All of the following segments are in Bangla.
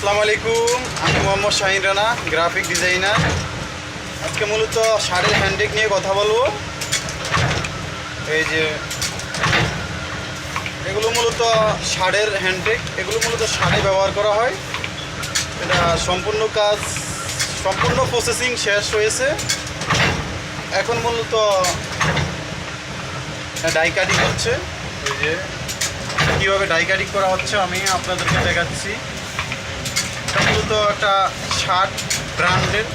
আসসালামু আলাইকুম, আমি মোহাম্মদ শাহিন রানা গ্রাফিক ডিজাইনার আজকে মূলত শাড়ির হ্যান্ডেক নিয়ে কথা বলব। এই যে, এগুলো মূলত শাড়ের হ্যান্ডেক এগুলো মূলত শাড়ি ব্যবহার করা হয়। এটা সম্পূর্ণ কাজ, সম্পূর্ণ প্রসেসিং শেষ হয়েছে। এখন মূলত ডাই কাটিং হচ্ছে। এই যে, কীভাবে ডাই কাটিং করা হচ্ছে আমি আপনাদেরকে দেখাচ্ছি। মূলত একটা শার্ট ব্র্যান্ডের।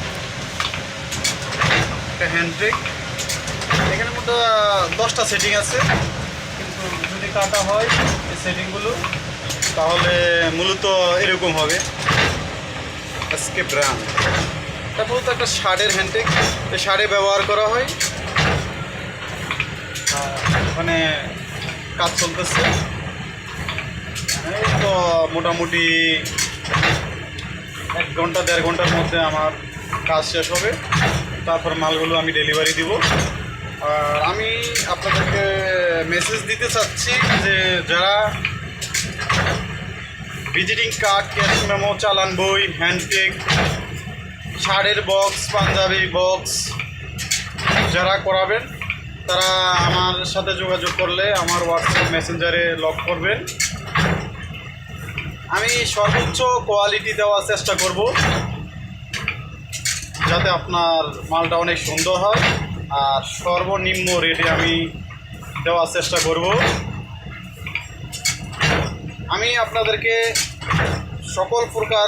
একটা হ্যান্ডব্রেক। এখানে মূলত দশটা সেটিং আছে। কিন্তু যদি কাটা হয়, এই সেটিংগুলো তাহলে মূলত এরকম হবে। আজকে ব্র্যান্ড এটা মূলত একটা শার্টের হ্যান্ডটেক এই শার্টে ব্যবহার করা হয়। ওখানে কাজ চলতেছে। তো মোটামুটি এক ঘণ্টা, দেড় ঘণ্টার মধ্যে আমার কাজ শেষ হবে। তারপর মালগুলো আমি ডেলিভারি দিব। আর আমি আপনাদেরকে মেসেজ দিতে চাচ্ছি যে যারা ভিজিটিং কার্ড ক্যাশ মেমো চালান বই হ্যান্ডটেক শাড়ির বক্স পাঞ্জাবি বক্স যারা করাবেন, তারা আমার সাথে যোগাযোগ করলে আমার হোয়াটসঅ্যাপ মেসেঞ্জারে লক করবেন। আমি সর্বোচ্চ কোয়ালিটি দেওয়ার চেষ্টা করব যাতে আপনার মালটা অনেক সুন্দর হয়। আর সর্বনিম্ন রেটে আমি দেওয়ার চেষ্টা করব। আমি আপনাদেরকে সকল প্রকার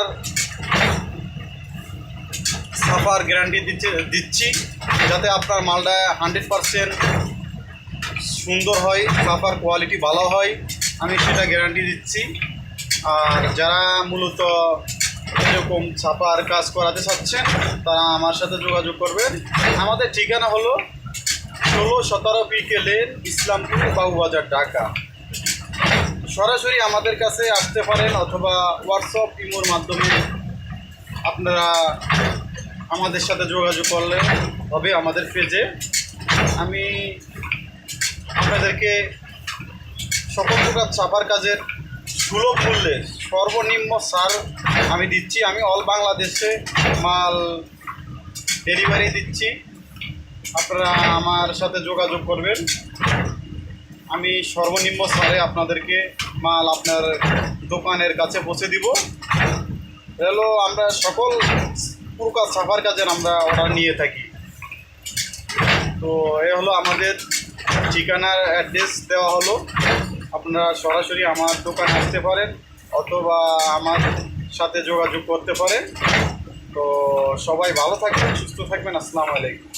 সাফার গ্যারান্টি দিচ্ছে দিচ্ছি যাতে আপনার মালটা হান্ড্রেড পারসেন্ট সুন্দর হয়, সাফার কোয়ালিটি ভালো হয়। আমি সেটা গ্যারান্টি দিচ্ছি। আর যারা মূলত এরকম ছাপার কাজ করাতে চাচ্ছেন, তারা আমার সাথে যোগাযোগ করবেন। আমাদের ঠিকানা হলো ষোলো সতেরো পিকে লেন, ইসলামপুর, বাবুবাজার, ঢাকা। সরাসরি আমাদের কাছে আসতে পারেন অথবা হোয়াটসঅ্যাপ ইমোর মাধ্যমে আপনারা আমাদের সাথে যোগাযোগ করলে হবে আমাদের পেজে। আমি আপনাদেরকে সকল প্রকার ছাপার কাজের সুলভ মূল্যে সর্বনিম্ন সার আমি দিচ্ছি। আমি অল বাংলাদেশে মাল ডেলিভারি দিচ্ছি। আপনারা আমার সাথে যোগাযোগ করবেন। আমি সর্বনিম্ন সারে আপনাদেরকে মাল আপনার দোকানের কাছে পৌঁছে দিব। হলো আমরা সকল প্রকার সাফার কাজের আমরা অর্ডার নিয়ে থাকি। তো এ হলো আমাদের ঠিকানার অ্যাড্রেস দেওয়া হলো। আপনারা সরাসরি আমার দোকানে আসতে পারেন অথবা আমার সাথে যোগাযোগ করতে পারেন। তো সবাই ভালো থাকবেন, সুস্থ থাকবেন। আসসালামু আলাইকুম।